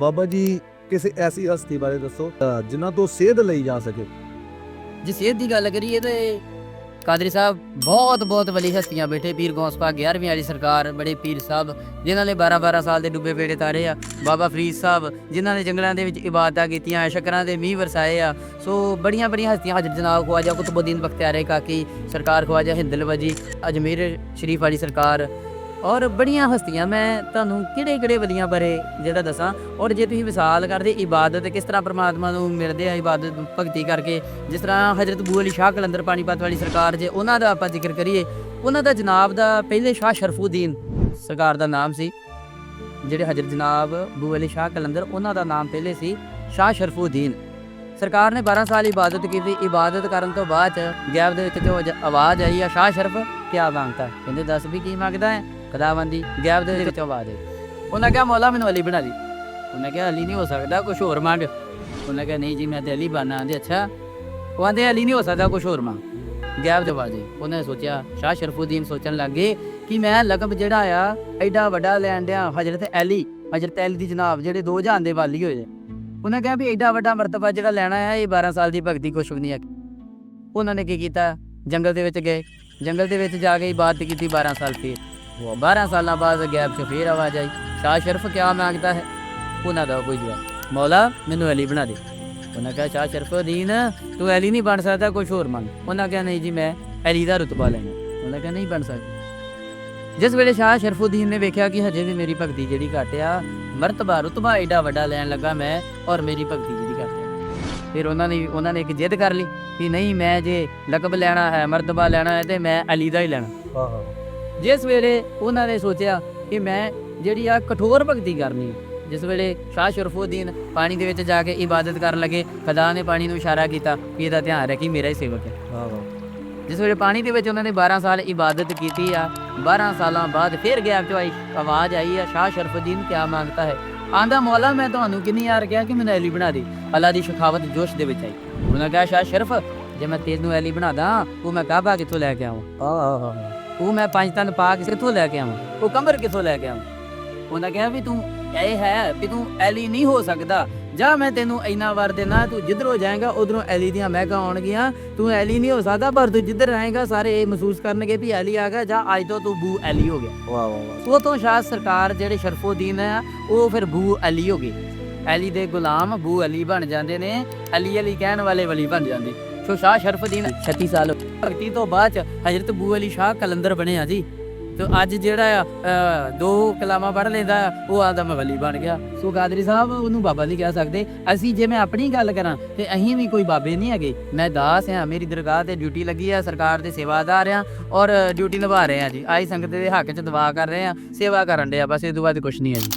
ਬਾਬਾ ਜੀ ਕਿਸੇ ਐਸੀ ਹਸਤੀ ਬਾਰੇ ਦੱਸੋ ਅ, ਜਿਨ੍ਹਾਂ ਤੋਂ ਸੇਧ ਲਈ ਜਾ ਸਕੇ। ਜੇ ਸਿਹਤ ਦੀ ਗੱਲ ਕਰੀਏ ਤੇ ਕਾਦਰੀ ਸਾਹਿਬ ਬਹੁਤ ਬਹੁਤ ਵਲੀ ਹਸਤੀਆਂ ਬੈਠੇ ਪੀਰ ਗੌਸਪਾ 11ਵੀਂ ਵਾਲੀ ਸਰਕਾਰ ਬੜੇ ਪੀਰ ਸਾਹਿਬ ਜਿਨ੍ਹਾਂ ਨੇ 12 12 ਸਾਲ ਦੇ ਡੁੱਬੇ ਪੇੜੇ ਤਾਰੇ ਆ। ਬਾਬਾ ਫਰੀਦ ਸਾਹਿਬ ਜਿਨ੍ਹਾਂ ਨੇ ਜੰਗਲਾਂ ਦੇ ਵਿੱਚ ਇਬਾਦਤਾਂ ਕੀਤੀਆਂ ਸ਼ਕਰਾਂ ਦੇ ਮੀਂਹ ਵਰਸਾਏ ਆ। ਸੋ ਬੜੀਆਂ ਬੜੀਆਂ ਹਸਤੀਆਂ ਹਾਜ਼ਰ ਜਨਾਬ ਖਵਾਜਾ ਕੁਤਬੁੱਦੀਨ ਬਖਤਿਆਰੇ ਕਾਕੀ ਸਰਕਾਰ ਖਵਾਜਾ ਹਿੰਦਲ ਵਜੀ ਅਜਮੇਰ ਸ਼ਰੀਫ ਵਾਲੀ ਸਰਕਾਰ ਔਰ ਬੜੀਆਂ ਹਸਤੀਆਂ, ਮੈਂ ਤੁਹਾਨੂੰ ਕਿਹੜੇ ਕਿਹੜੇ ਵਲੀਆਂ ਬਾਰੇ ਜਿਹੜਾ ਦੱਸਾਂ? ਔਰ ਜੇ ਤੁਸੀਂ ਵਿਸਾਲ ਕਰਦੇ ਇਬਾਦਤ, ਕਿਸ ਤਰ੍ਹਾਂ ਪ੍ਰਮਾਤਮਾ ਨੂੰ ਮਿਲਦੇ ਆ ਇਬਾਦਤ, ਭਗਤੀ ਕਰਕੇ, ਜਿਸ ਤਰ੍ਹਾਂ ਹਜ਼ਰਤ ਬੂ ਅਲੀ ਸ਼ਾਹ ਕਲੰਦਰ ਪਾਣੀਪਤ ਵਾਲੀ ਸਰਕਾਰ ਜੇ ਉਹਨਾਂ ਦਾ ਆਪਾਂ ਜ਼ਿਕਰ ਕਰੀਏ, ਉਹਨਾਂ ਦਾ ਜਨਾਬ ਦਾ ਪਹਿਲੇ ਸ਼ਾਹ ਸ਼ਰਫੂਦੀਨ ਸਰਕਾਰ ਦਾ ਨਾਮ ਸੀ। ਜਿਹੜੇ ਹਜ਼ਰਤ ਜਨਾਬ ਬੂ ਅਲੀ ਸ਼ਾਹ ਕਲੰਦਰ, ਉਹਨਾਂ ਦਾ ਨਾਮ ਪਹਿਲੇ ਸੀ ਸ਼ਾਹ ਸ਼ਰਫੂਦੀਨ। ਸਰਕਾਰ ਨੇ 12 ਸਾਲ ਇਬਾਦਤ ਕੀਤੀ। ਇਬਾਦਤ ਕਰਨ ਤੋਂ ਬਾਅਦ ਚ ਗੈਬ ਦੇ ਵਿੱਚ ਜੋ ਆਵਾਜ਼ ਆਈ ਆ, ਸ਼ਾਹ ਸ਼ਰਫ ਕੀ ਮੰਗਤਾ? ਕਹਿੰਦੇ, ਦੱਸ ਵੀ ਕੀ ਮੰਗਦਾ ਹੈ? ਖੁਦਾਵੰਦੀ ਗੈਬ ਦੇ ਵਿੱਚ ਆਵਾਜ਼ ਆਈ ਉਹਨਾਂ ਕਿਹਾ, ਮੌਲਾ, ਮੈਨੂੰ ਅਲੀ ਬਣਾ ਦੀ। ਉਹਨੇ ਕਿਹਾ, ਅਲੀ ਨਹੀਂ ਹੋ ਸਕਦਾ ਕੁਝ ਹੋਰ ਮੰਗ। ਉਹਨੇ ਕਿਹਾ, ਨਹੀਂ ਜੀ, ਮੈਂ ਤੇ ਅਲੀ ਬਣਨਾ ਆਂਦੇ, ਅੱਛਾ? ਉਹ ਆਂਦੇ, ਅਲੀ ਨਹੀਂ ਹੋ ਸਕਦਾ ਕੁਝ ਹੋਰ ਮੰਗ। ਗੈਬ ਦੇ। ਬਾਜੇ ਉਹਨੇ ਸੋਚਿਆ, ਸ਼ਾਹ ਸ਼ਰਫੂਦੀਨ ਸੋਚਣ ਲੱਗੇ ਕਿ ਮੈਂ ਲਕਬ ਜਿਹੜਾ ਆ, ਐਡਾ ਵੱਡਾ ਲੈਣ ਡਿਆ ਹਜ਼ਰਤ ਅਲੀ ਹਜ਼ਰਤ ਅਲੀ ਦੀ ਜਨਾਬ, ਜਿਹੜੇ ਦੋ ਜਹਾਨ ਦੇ ਵਾਲੀ ਹੋਏ ਉਹਨਾਂ ਕਿਹਾ ਵੀ ਐਡਾ ਵੱਡਾ ਮਰਤਬਾ ਜਿਹੜਾ ਲੈਣਾ ਹੈ ਇਹ 12 ਸਾਲ ਦੀ ਭਗਤੀ ਕੁਛ ਵੀ ਨਹੀਂ ਹੈ ਉਹਨਾਂ ਨੇ ਕੀ ਕੀਤਾ? ਜੰਗਲ ਦੇ ਵਿੱਚ ਗਏ। ਜੰਗਲ ਦੇ ਵਿੱਚ ਜਾ ਕੇ ਇਬਾਦਤ ਕੀਤੀ 12 ਸਾਲ ਫਿਰ। ਉਹ 12 ਸਾਲਾਂ ਬਾਅਦ ਗੈਬ ਚ ਫੇਰ ਆਵਾਜ਼ ਆਈ ਸ਼ਾਹ ਸ਼ਰਫ ਕਿਆ ਮੰਗਦਾ ਹੈ ਉਹਨਾਂ ਦਾ ਕੋਈ ਜਵਾਬ ਮੌਲਾ ਮੈਨੂੰ ਅਲੀ ਬਣਾ ਦੇ ਉਹਨਾਂ ਕਿਹਾ ਸ਼ਾਹ ਸ਼ਰਫਉਦੀਨ ਤੂੰ ਅਲੀ ਨਹੀਂ ਬਣ ਸਕਦਾ ਕੁਝ ਹੋਰ ਮੰਗ ਉਹਨਾਂ ਕਿਹਾ ਨਹੀਂ ਜੀ ਮੈਂ ਅਲੀ ਦਾ ਰਤਬਾ ਲੈਣਾ ਉਹਨਾਂ ਕਿਹਾ ਨਹੀਂ ਬਣ ਸਕਦਾ ਜਿਸ ਵੇਲੇ ਸ਼ਾਹ ਸ਼ਰਫਉਦੀਨ ਨੇ ਵੇਖਿਆ ਕਿ ਹਜੇ ਵੀ ਮੇਰੀ ਭਗਤੀ ਜਿਹੜੀ ਘੱਟ ਆ ਮਰਤਬਾ ਰਤਬਾ ਏਡਾ ਵੱਡਾ ਲੈਣ ਲੱਗਾ ਮੈਂ ਔਰ ਮੇਰੀ ਭਗਤੀ ਜਿਹੜੀ ਘੱਟ ਆ ਫਿਰ ਉਹਨਾਂ ਨੇ ਉਹਨਾਂ ਨੇ ਇੱਕ ਜਿੱਦ ਕਰ ਲਈ ਕਿ ਨਹੀਂ ਮੈਂ ਜੇ ਲਕਬ ਲੈਣਾ ਹੈ ਮਰਤਬਾ ਲੈਣਾ ਹੈ ਤੇ ਮੈਂ ਅਲੀ ਦਾ ਹੀ ਲੈਣਾ ਹਾਂ ਹਾਂ ਜਿਸ ਵੇਲੇ ਉਹਨਾਂ ਨੇ ਸੋਚਿਆ ਕਿ ਮੈਂ ਜਿਹੜੀ ਆ ਕਠੋਰ ਭਗਤੀ ਕਰਨੀ। ਜਿਸ ਵੇਲੇ ਸ਼ਾਹ ਸ਼ਰਫੂਦੀਨ ਪਾਣੀ ਦੇ ਵਿੱਚ ਜਾ ਕੇ ਇਬਾਦਤ ਕਰਨ ਲੱਗੇ ਖੁਦਾ ਨੇ ਪਾਣੀ ਨੂੰ ਇਸ਼ਾਰਾ ਕੀਤਾ ਕਿ ਇਹਦਾ ਧਿਆਨ ਰੱਖੀ ਮੇਰਾ ਹੀ ਸੇਵਕ ਹੈ। ਹਾਂ ਹਾਂ ਜਿਸ ਵੇਲੇ ਪਾਣੀ ਦੇ ਵਿੱਚ ਉਹਨਾਂ ਨੇ 12 ਸਾਲ ਇਬਾਦਤ ਕੀਤੀ ਆ 12 ਸਾਲਾਂ ਬਾਅਦ ਫਿਰ ਗੈਪ ਚੋਂ ਆਈ ਆਵਾਜ਼ ਆਈ ਆ ਸ਼ਾਹ ਸ਼ਰਫੁਦੀਨ ਕਿਆ ਮੰਗਤਾ ਹੈ? ਆਂਦਾ ਮੌਲਾ ਮੈਂ ਤੁਹਾਨੂੰ ਕਿੰਨੀ ਵਾਰ ਕਿਹਾ ਕਿ ਮੈਨੂੰ ਅਲੀ ਬਣਾ ਦੇ। ਅੱਲਾ ਦੀ ਸ਼ਖਾਵਤ ਜੋਸ਼ ਦੇ ਵਿੱਚ ਆਈ। ਉਹਨਾਂ ਕਿਹਾ ਸ਼ਾਹ ਸ਼ਰਫ ਜੇ ਮੈਂ ਤੈਨੂੰ ਅਲੀ ਬਣਾ ਦਾਂ ਉਹ ਮੈਂ ਕਾਬਾ ਕਿੱਥੋਂ ਲੈ ਕੇ ਆਵਾਂ? ਹਾਂ ਹਾਂ ਹਾਂ ਉਹ ਮੈਂ ਪੰਜ ਤਨ ਪਾ ਕੇ ਕਿੱਥੋਂ ਲੈ ਕੇ ਆਵਾਂ? ਉਹ ਕਮਰ ਕਿੱਥੋਂ ਲੈ ਕੇ ਆਵਾਂ? ਉਹਨਾਂ ਕਿਹਾ ਵੀ ਤੂੰ ਇਹ ਹੈ ਵੀ ਤੂੰ ਐਲੀ ਨਹੀਂ ਹੋ ਸਕਦਾ। ਜਾਂ ਮੈਂ ਤੈਨੂੰ ਇੰਨਾ ਵਾਰ ਦੇਣਾ ਤੂੰ ਜਿੱਧਰੋਂ ਜਾਏਗਾ ਉਧਰੋਂ ਐਲੀ ਦੀਆਂ ਮਹਿਕਾਂ ਆਉਣਗੀਆਂ। ਤੂੰ ਐਲੀ ਨਹੀਂ ਹੋ ਸਕਦਾ ਪਰ ਤੂੰ ਜਿੱਧਰ ਰਹੇਗਾ ਸਾਰੇ ਇਹ ਮਹਿਸੂਸ ਕਰਨਗੇ ਵੀ ਐਲੀ ਆ ਗਿਆ ਜਾਂ ਅੱਜ ਤੋਂ ਤੂੰ ਬੂ ਐਲੀ ਹੋ ਗਿਆ। ਵਾਹ ਵਾਹ ਵਾਹ। ਉਹ ਤੋਂ ਸ਼ਾਹ ਸਰਕਾਰ ਜਿਹੜੇ ਸ਼ਰਫਉਦੀਨ ਆ ਉਹ ਫਿਰ ਬੂ ਅਲੀ ਹੋ ਗਏ। ਅਲੀ ਦੇ ਗੁਲਾਮ ਬੂ ਅਲੀ ਬਣ ਜਾਂਦੇ ਨੇ ਅਲੀ ਅਲੀ ਕਹਿਣ ਵਾਲੇ ਵਲੀ ਬਣ ਜਾਂਦੇ। ਸੋ ਸ਼ਾਹ ਸ਼ਰਫਦੀਨ 36 ਸਾਲ ਭਗਤੀ ਤੋਂ ਬਾਅਦ ਚ ਹਜ਼ਰਤ ਬੂ ਅਲੀ ਸ਼ਾਹ ਕਲੰਦਰ ਬਣੇ ਆ ਜੀ। ਤੇ ਅੱਜ ਜਿਹੜਾ ਆ ਅਹ, ਦੋ ਕਲਾਮਾਂ ਪੜ੍ਹ ਲੈਂਦਾ ਆ, ਉਹ ਆਦਮ ਵਲੀ ਬਣ ਗਿਆ। ਸੋ ਗਾਦਰੀ ਸਾਹਿਬ ਉਹਨੂੰ ਬਾਬਾ ਨਹੀਂ ਕਹਿ ਸਕਦੇ। ਅਸੀਂ ਜੇ ਮੈਂ ਆਪਣੀ ਗੱਲ ਕਰਾਂ ਤੇ ਅਸੀਂ ਵੀ ਕੋਈ ਬਾਬੇ ਨਹੀਂ ਹੈਗੇ। ਮੈਂ ਦਾਸ ਹਾਂ ਮੇਰੀ ਦਰਗਾਹ ਤੇ ਡਿਊਟੀ ਲੱਗੀ ਆ ਸਰਕਾਰ ਦੇ ਸੇਵਾਦਾਰ ਆ ਔਰ ਡਿਊਟੀ ਨਿਭਾ ਰਹੇ ਆ ਜੀ। ਆਈ ਸੰਗਤ ਦੇ ਹੱਕ ਚ ਦੁਆ ਕਰ ਰਹੇ ਆ ਸੇਵਾ ਕਰਨ ਦੇ ਆ ਬਸ ਇਹ ਤੋਂ ਬਾਅਦ ਕੁਝ ਨਹੀਂ ਹੈ ਜੀ।